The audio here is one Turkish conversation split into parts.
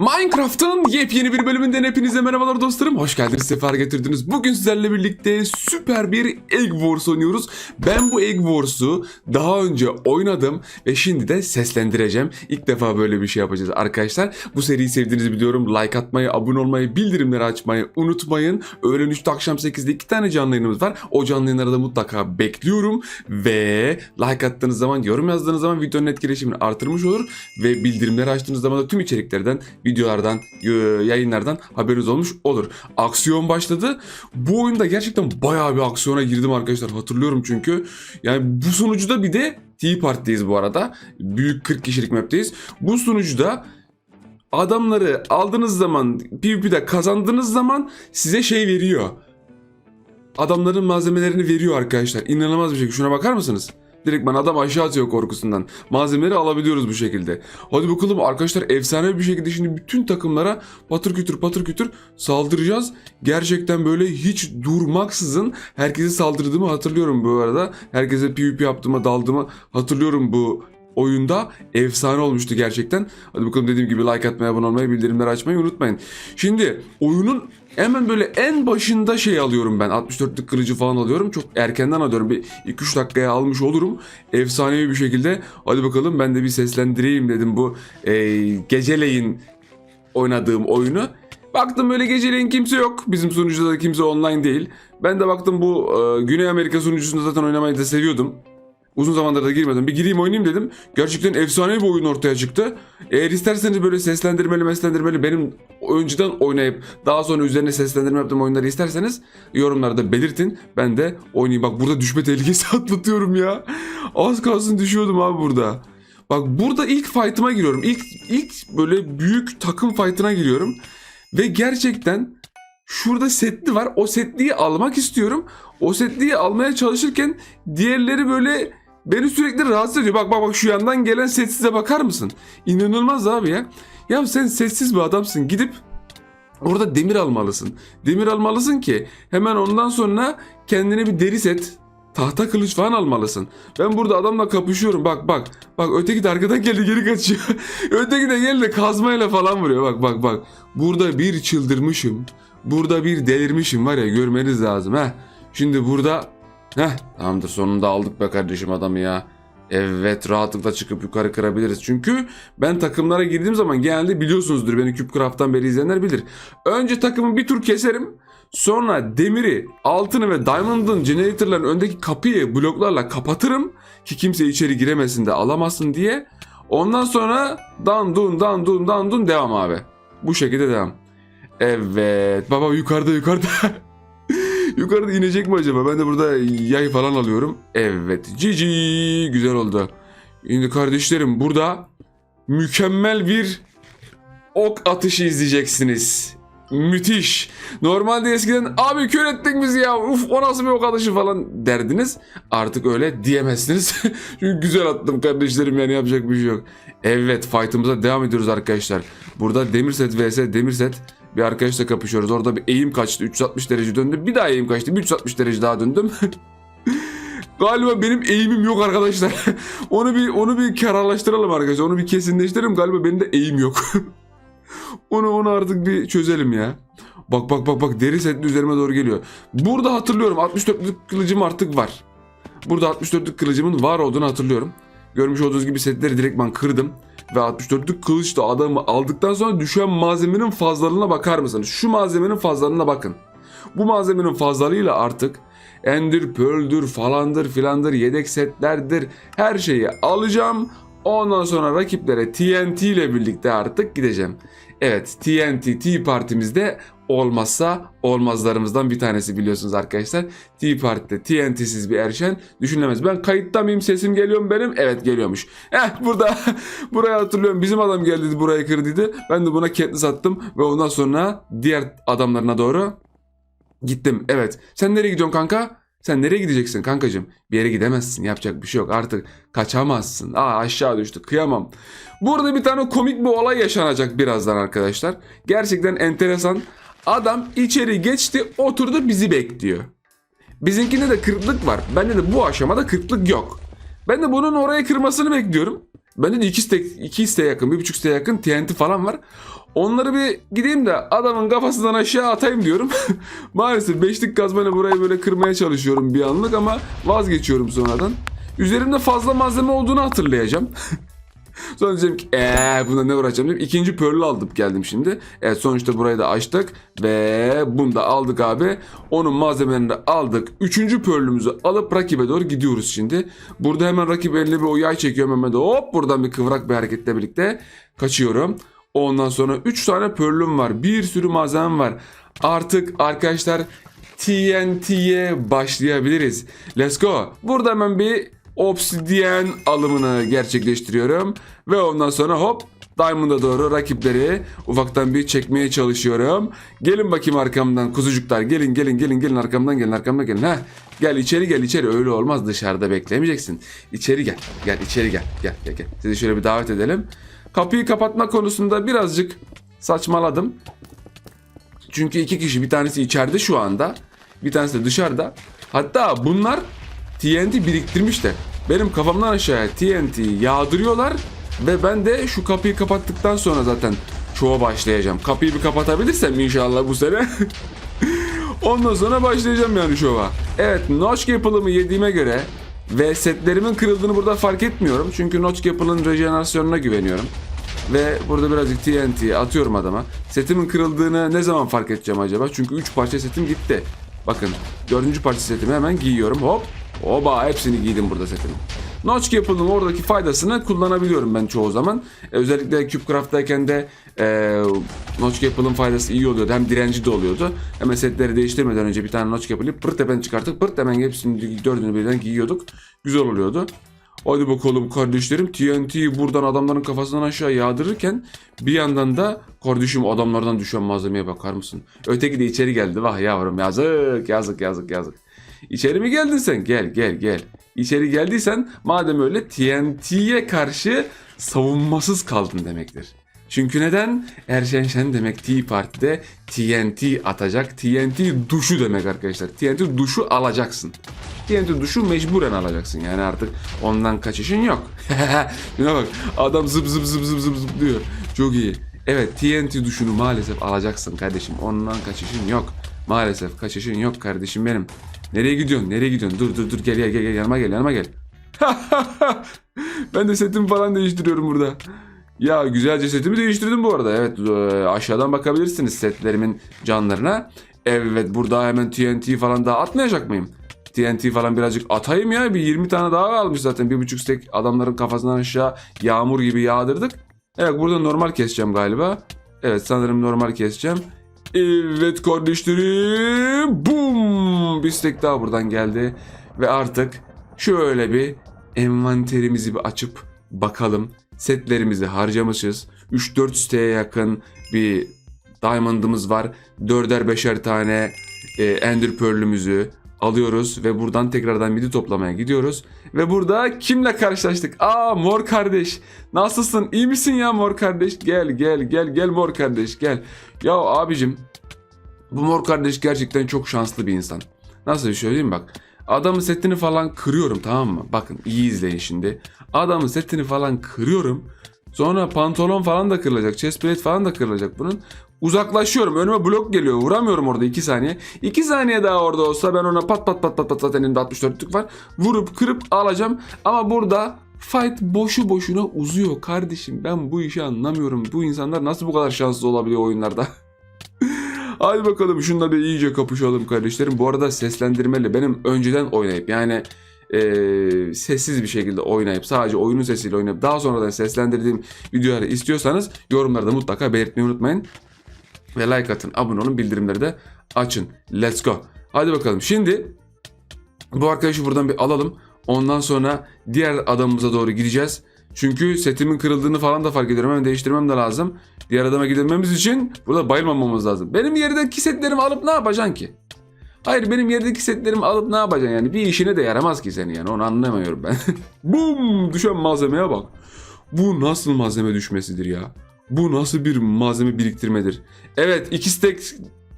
Minecraft'ın yepyeni bir bölümünden hepinize merhabalar dostlarım. Hoş geldiniz, sefer getirdiniz. Bugün sizlerle birlikte süper bir Egg Wars oynuyoruz. Ben bu Egg Wars'u daha önce oynadım ve şimdi de seslendireceğim. İlk defa böyle bir şey yapacağız arkadaşlar. Bu seriyi sevdiğinizi biliyorum. Like atmayı, abone olmayı, bildirimleri açmayı unutmayın. Öğlen 3'te akşam 8'de iki tane canlı yayınımız var. O canlı yayınları da mutlaka bekliyorum. Ve like attığınız zaman, yorum yazdığınız zaman videonun etkileşimini artırmış olur. Ve bildirimleri açtığınız zaman da tüm içeriklerden, videolardan, y- yayınlardan haberiniz olmuş olur. Aksiyon başladı. Bu oyunda gerçekten bayağı bir aksiyona girdim arkadaşlar. Hatırlıyorum çünkü. Yani bu sunucuda bir de Tea Party'deyiz bu arada. Büyük 40 kişilik map'teyiz. Bu sunucuda adamları aldığınız zaman PvP'de kazandığınız zaman size şey veriyor. Adamların malzemelerini veriyor arkadaşlar. İnanılmaz bir şey. Şuna bakar mısınız? Direkt bana adam aşağı atıyor korkusundan. Malzemeleri alabiliyoruz bu şekilde. Hadi bakalım arkadaşlar efsane bir şekilde şimdi bütün takımlara patır kütür patır kütür saldıracağız. Gerçekten böyle hiç durmaksızın herkese saldırdığımı hatırlıyorum bu arada. Herkese PvP yaptığımı daldığımı hatırlıyorum bu oyunda efsane olmuştu gerçekten. Hadi bakalım dediğim gibi like atmayı, abone olmayı, bildirimleri açmayı unutmayın. Şimdi oyunun hemen böyle en başında şey alıyorum ben. 64'lük kılıcı falan alıyorum. Çok erkenden alıyorum. Bir 2-3 dakikaya almış olurum. Efsanevi bir şekilde. Hadi bakalım ben de bir seslendireyim dedim bu e, geceleyin oynadığım oyunu. Baktım böyle geceleyin kimse yok. Bizim sunucuda da kimse online değil. Ben de baktım bu e, Güney Amerika sunucusunda zaten oynamayı da seviyordum. Uzun zamandır da girmedim. Bir gireyim oynayayım dedim. Gerçekten efsane bir oyun ortaya çıktı. Eğer isterseniz böyle seslendirmeli meslendirmeli benim önceden oynayıp daha sonra üzerine seslendirme yaptığım oyunları isterseniz yorumlarda belirtin. Ben de oynayayım. Bak burada düşme tehlikesi atlatıyorum ya. Az kalsın düşüyordum abi burada. Bak burada ilk fight'ıma giriyorum. İlk, ilk böyle büyük takım fight'ına giriyorum. Ve gerçekten şurada setli var. O setliyi almak istiyorum. O setliyi almaya çalışırken diğerleri böyle beni sürekli rahatsız ediyor. Bak bak bak şu yandan gelen setsize bakar mısın? İnanılmaz abi ya. Ya sen sessiz bir adamsın. Gidip orada demir almalısın. Demir almalısın ki hemen ondan sonra kendine bir deri set, tahta kılıç falan almalısın. Ben burada adamla kapışıyorum. Bak bak. Bak öteki de arkadan geldi geri kaçıyor. öteki de geldi kazmayla falan vuruyor. Bak bak bak. Burada bir çıldırmışım. Burada bir delirmişim var ya görmeniz lazım ha. Şimdi burada Heh tamamdır sonunda aldık be kardeşim adamı ya. Evet rahatlıkla çıkıp yukarı kırabiliriz. Çünkü ben takımlara girdiğim zaman genelde biliyorsunuzdur beni CubeCraft'tan beri izleyenler bilir. Önce takımı bir tur keserim. Sonra demiri, altını ve diamond'ın generatorların öndeki kapıyı bloklarla kapatırım. Ki kimse içeri giremesin de alamasın diye. Ondan sonra dan dun dan dun dan dun devam abi. Bu şekilde devam. Evet baba yukarıda yukarıda. Yukarıda inecek mi acaba? Ben de burada yay falan alıyorum. Evet. Cici. Güzel oldu. Şimdi kardeşlerim burada mükemmel bir ok atışı izleyeceksiniz. Müthiş. Normalde eskiden abi kör ettin bizi ya. Uf o nasıl bir ok atışı falan derdiniz. Artık öyle diyemezsiniz. Çünkü güzel attım kardeşlerim yani yapacak bir şey yok. Evet fight'ımıza devam ediyoruz arkadaşlar. Burada demir set vs demir set. Bir arkadaşla kapışıyoruz. Orada bir eğim kaçtı. 360 derece döndü. Bir daha eğim kaçtı. Bir 360 derece daha döndüm. Galiba benim eğimim yok arkadaşlar. onu bir onu bir kararlaştıralım arkadaşlar. Onu bir kesinleştirelim. Galiba benim de eğim yok. onu onu artık bir çözelim ya. Bak bak bak bak deri setli üzerime doğru geliyor. Burada hatırlıyorum 64'lük kılıcım artık var. Burada 64'lük kılıcımın var olduğunu hatırlıyorum. Görmüş olduğunuz gibi setleri direkt ben kırdım. Ve 64'lük kılıçla adamı aldıktan sonra düşen malzemenin fazlalığına bakar mısınız? Şu malzemenin fazlalığına bakın. Bu malzemenin fazlalığıyla artık Ender Pearl'dür falandır filandır yedek setlerdir her şeyi alacağım. Ondan sonra rakiplere TNT ile birlikte artık gideceğim. Evet TNT Tea Partimizde olmazsa olmazlarımızdan bir tanesi biliyorsunuz arkadaşlar. Tea Party'de TNT'siz bir erşen düşünülemez. Ben kayıtta mıyım sesim geliyor mu benim? Evet geliyormuş. Eh burada buraya hatırlıyorum bizim adam geldi buraya kırdıydı. Ben de buna Katniss attım ve ondan sonra diğer adamlarına doğru gittim. Evet sen nereye gidiyorsun kanka? Sen nereye gideceksin kankacığım? Bir yere gidemezsin. Yapacak bir şey yok. Artık kaçamazsın. Aa aşağı düştü. Kıyamam. Burada bir tane komik bir olay yaşanacak birazdan arkadaşlar. Gerçekten enteresan. Adam içeri geçti, oturdu bizi bekliyor. Bizimkinde de kırıklık var. Bende de bu aşamada kırıklık yok. Ben de bunun oraya kırmasını bekliyorum. Bende de iki stek, iki isteğe yakın, bir buçuk isteğe yakın TNT falan var. Onları bir gideyim de adamın kafasından aşağı atayım diyorum. Maalesef beşlik kazmayla burayı böyle kırmaya çalışıyorum bir anlık ama vazgeçiyorum sonradan. Üzerimde fazla malzeme olduğunu hatırlayacağım. Sonra diyeceğim ki eee bunda ne uğraşacağım deyip ikinci pearl'ü aldım geldim şimdi. Evet sonuçta burayı da açtık ve bunu da aldık abi. Onun malzemelerini de aldık. Üçüncü pearl'ümüzü alıp rakibe doğru gidiyoruz şimdi. Burada hemen rakip eline bir o yay çekiyorum hemen de hop buradan bir kıvrak bir hareketle birlikte kaçıyorum. Ondan sonra 3 tane pearl'üm var. Bir sürü malzemem var. Artık arkadaşlar TNT'ye başlayabiliriz. Let's go. Burada hemen bir obsidiyen alımını gerçekleştiriyorum. Ve ondan sonra hop Diamond'a doğru rakipleri ufaktan bir çekmeye çalışıyorum. Gelin bakayım arkamdan kuzucuklar. Gelin gelin gelin gelin arkamdan gelin arkamdan gelin. Heh. Gel içeri gel içeri öyle olmaz dışarıda beklemeyeceksin. İçeri gel gel içeri gel gel gel gel. Sizi şöyle bir davet edelim. Kapıyı kapatma konusunda birazcık saçmaladım. Çünkü iki kişi bir tanesi içeride şu anda. Bir tanesi de dışarıda. Hatta bunlar TNT biriktirmişler. Benim kafamdan aşağıya TNT yağdırıyorlar. Ve ben de şu kapıyı kapattıktan sonra zaten şova başlayacağım. Kapıyı bir kapatabilirsem inşallah bu sene. Ondan sonra başlayacağım yani şova. Evet Notch Apple'ımı yediğime göre ve setlerimin kırıldığını burada fark etmiyorum. Çünkü Notch Apple'ın rejenerasyonuna güveniyorum. Ve burada birazcık TNT atıyorum adama. Setimin kırıldığını ne zaman fark edeceğim acaba? Çünkü 3 parça setim gitti. Bakın dördüncü parça setimi hemen giyiyorum. Hop. Oba hepsini giydim burada setimin. Notch Apple'ın oradaki faydasını kullanabiliyorum ben çoğu zaman. E, özellikle CubeCraft'tayken de e, Notch Apple'ın faydası iyi oluyordu. Hem direnci de oluyordu. Hemen setleri değiştirmeden önce bir tane Notch Apple'ı pırt hemen çıkarttık. Pırt hemen hepsini dördünü birden giyiyorduk. Güzel oluyordu. Hadi bakalım kardeşlerim TNT'yi buradan adamların kafasından aşağı yağdırırken bir yandan da kardeşim adamlardan düşen malzemeye bakar mısın? Öteki de içeri geldi vah yavrum yazık yazık yazık yazık. İçeri mi geldin sen? Gel gel gel. İçeri geldiysen madem öyle TNT'ye karşı savunmasız kaldın demektir. Çünkü neden? Erşen Şen demek Tea Parti'de TNT atacak. TNT duşu demek arkadaşlar. TNT duşu alacaksın. TNT duşu mecburen alacaksın. Yani artık ondan kaçışın yok. Şuna bak adam zıp zıp zıp zıp zıp zıp diyor. Çok iyi. Evet TNT duşunu maalesef alacaksın kardeşim. Ondan kaçışın yok. Maalesef kaçışın yok kardeşim benim. Nereye gidiyorsun? Nereye gidiyorsun? Dur dur dur gel gel gel gel yanıma gel yanıma gel. ben de setimi falan değiştiriyorum burada. Ya güzelce setimi değiştirdim bu arada. Evet e, aşağıdan bakabilirsiniz setlerimin canlarına. Evet burada hemen TNT falan daha atmayacak mıyım? TNT falan birazcık atayım ya. Bir 20 tane daha kalmış zaten. Bir buçuk stek adamların kafasından aşağı yağmur gibi yağdırdık. Evet burada normal keseceğim galiba. Evet sanırım normal keseceğim. Evet kardeşlerim. Bum. Bir stek daha buradan geldi. Ve artık şöyle bir envanterimizi bir açıp bakalım. Setlerimizi harcamışız. 3-4 siteye yakın bir diamond'ımız var. 4'er 5'er tane e, ender pearl'ümüzü alıyoruz ve buradan tekrardan midi toplamaya gidiyoruz. Ve burada kimle karşılaştık? Aa mor kardeş. Nasılsın? İyi misin ya mor kardeş? Gel gel gel gel mor kardeş gel. Ya abicim bu mor kardeş gerçekten çok şanslı bir insan. Nasıl söyleyeyim bak. Adamın setini falan kırıyorum tamam mı? Bakın iyi izleyin şimdi. Adamın setini falan kırıyorum. Sonra pantolon falan da kırılacak. Chest plate falan da kırılacak bunun. Uzaklaşıyorum. Önüme blok geliyor. Vuramıyorum orada 2 saniye. 2 saniye daha orada olsa ben ona pat pat pat pat pat zaten elimde 64'lük var. Vurup kırıp alacağım. Ama burada fight boşu boşuna uzuyor kardeşim. Ben bu işi anlamıyorum. Bu insanlar nasıl bu kadar şanslı olabiliyor oyunlarda? Hadi bakalım şunla bir iyice kapışalım kardeşlerim. Bu arada seslendirmeli benim önceden oynayıp yani e, sessiz bir şekilde oynayıp sadece oyunun sesiyle oynayıp daha sonradan seslendirdiğim videoları istiyorsanız yorumlarda mutlaka belirtmeyi unutmayın. Ve like atın, abone olun, bildirimleri de açın. Let's go. Hadi bakalım. Şimdi bu arkadaşı buradan bir alalım. Ondan sonra diğer adamımıza doğru gideceğiz. Çünkü setimin kırıldığını falan da fark ediyorum. Hemen değiştirmem de lazım. Diğer adama gidilmemiz için burada bayılmamamız lazım. Benim yerdeki setlerimi alıp ne yapacaksın ki? Hayır benim yerdeki setlerimi alıp ne yapacaksın yani? Bir işine de yaramaz ki senin yani onu anlamıyorum ben. Bum! Düşen malzemeye bak. Bu nasıl malzeme düşmesidir ya? Bu nasıl bir malzeme biriktirmedir? Evet iki stek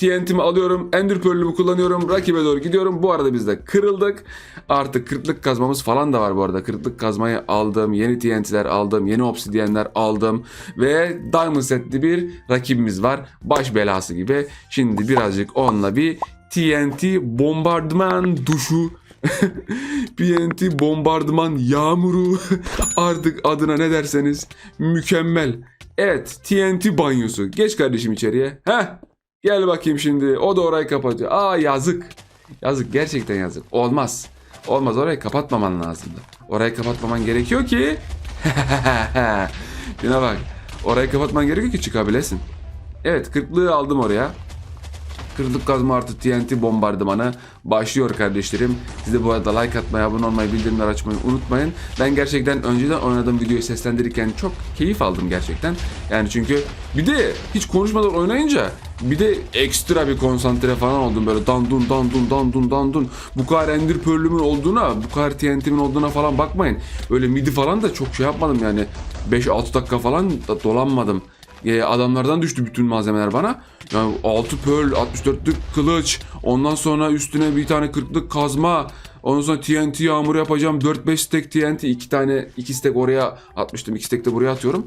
TNT'mi alıyorum. Ender Pearl'ümü kullanıyorum. Rakibe doğru gidiyorum. Bu arada biz de kırıldık. Artık kırıklık kazmamız falan da var bu arada. Kırıklık kazmayı aldım. Yeni TNT'ler aldım. Yeni obsidyenler aldım. Ve Diamond setli bir rakibimiz var. Baş belası gibi. Şimdi birazcık onunla bir TNT bombardıman duşu TNT bombardıman yağmuru artık adına ne derseniz mükemmel. Evet TNT banyosu. Geç kardeşim içeriye. Heh gel bakayım şimdi. O da orayı kapatıyor. Aa yazık. Yazık gerçekten yazık. Olmaz. Olmaz orayı kapatmaman lazımdı. Orayı kapatmaman gerekiyor ki. Şuna bak. Orayı kapatman gerekiyor ki çıkabilesin. Evet kırklığı aldım oraya. Kırılık kazma artı TNT bombardımanı başlıyor kardeşlerim. Siz de bu arada like atmayı, abone olmayı, bildirimler açmayı unutmayın. Ben gerçekten önceden oynadığım videoyu seslendirirken çok keyif aldım gerçekten. Yani çünkü bir de hiç konuşmadan oynayınca bir de ekstra bir konsantre falan oldum böyle dandun dandun dandun dandun. Bu kadar ender pearl'ümün olduğuna, bu kadar TNT'min olduğuna falan bakmayın. Öyle midi falan da çok şey yapmadım yani. 5-6 dakika falan da dolanmadım. E, adamlardan düştü bütün malzemeler bana. Yani 6 pearl, 64'lük kılıç, ondan sonra üstüne bir tane 40'lık kazma, ondan sonra TNT yağmuru yapacağım. 4-5 stack TNT, 2 tane 2 stack oraya atmıştım, 2 stack de buraya atıyorum.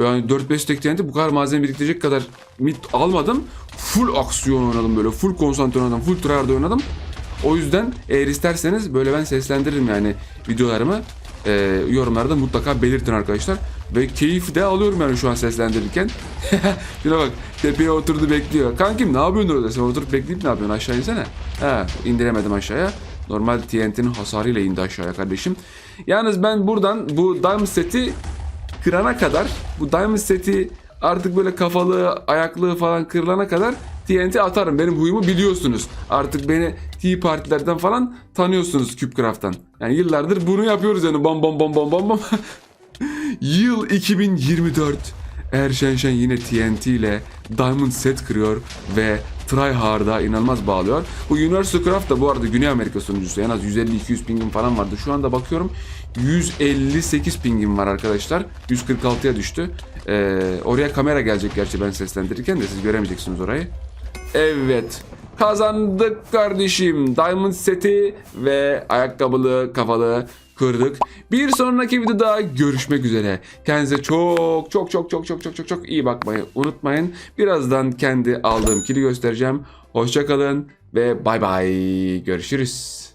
Yani 4-5 stack TNT bu kadar malzeme biriktirecek kadar mid almadım. Full aksiyon oynadım böyle, full konsantre oynadım, full tryhard oynadım. O yüzden eğer isterseniz böyle ben seslendiririm yani videolarımı. Ee, yorumlarda mutlaka belirtin arkadaşlar. Ve keyif de alıyorum yani şu an seslendirirken. Şuna bak tepeye oturdu bekliyor. Kankim ne yapıyorsun orada? Sen oturup bekleyip ne yapıyorsun? Aşağı insene. Ha indiremedim aşağıya. Normal TNT'nin hasarıyla indi aşağıya kardeşim. Yalnız ben buradan bu Diamond seti kırana kadar bu Diamond seti artık böyle kafalı, ayaklığı falan kırılana kadar TNT atarım. Benim huyumu biliyorsunuz. Artık beni Tea Partilerden falan tanıyorsunuz CubeCraft'tan. Yani yıllardır bunu yapıyoruz yani bam bam bam bam bam bam. Yıl 2024. Erşen Şen yine TNT ile Diamond set kırıyor ve Tryhard'a inanılmaz bağlıyor. Bu Universal Craft da bu arada Güney Amerika sunucusu. En az 150-200 pingim falan vardı. Şu anda bakıyorum 158 pingim var arkadaşlar. 146'ya düştü. Ee, oraya kamera gelecek gerçi ben seslendirirken de siz göremeyeceksiniz orayı. Evet. Kazandık kardeşim. Diamond seti ve ayakkabılı kafalı kırdık. Bir sonraki videoda görüşmek üzere. Kendinize çok çok çok çok çok çok çok çok iyi bakmayı unutmayın. Birazdan kendi aldığım kili göstereceğim. Hoşçakalın ve bay bay. Görüşürüz.